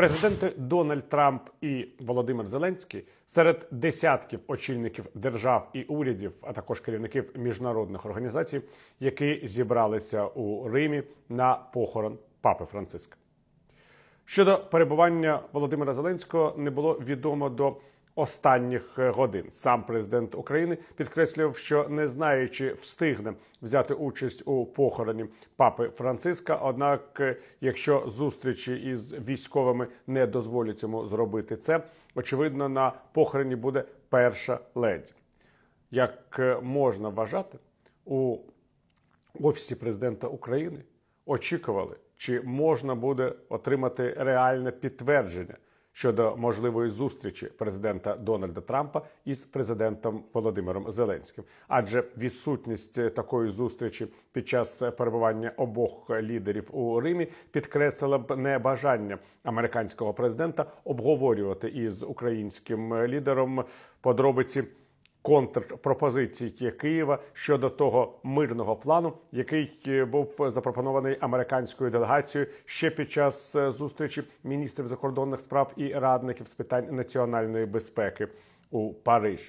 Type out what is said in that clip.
Президенти Дональд Трамп і Володимир Зеленський серед десятків очільників держав і урядів, а також керівників міжнародних організацій, які зібралися у Римі на похорон папи Франциска. Щодо перебування Володимира Зеленського не було відомо до останніх е, годин. Сам президент України підкреслював, що не знає, чи встигне взяти участь у похороні папи Франциска. Однак, е, якщо зустрічі із військовими не дозволять йому зробити це, очевидно, на похороні буде перша леді. Як е, можна вважати, у офісі президента України очікували, чи можна буде отримати реальне підтвердження щодо можливої зустрічі президента Дональда Трампа із президентом Володимиром Зеленським, адже відсутність такої зустрічі під час перебування обох лідерів у Римі підкреслила б небажання американського президента обговорювати із українським лідером подробиці контрпропозицій Києва щодо того мирного плану, який е, був запропонований американською делегацією ще під час е, зустрічі міністрів закордонних справ і радників з питань національної безпеки у Парижі.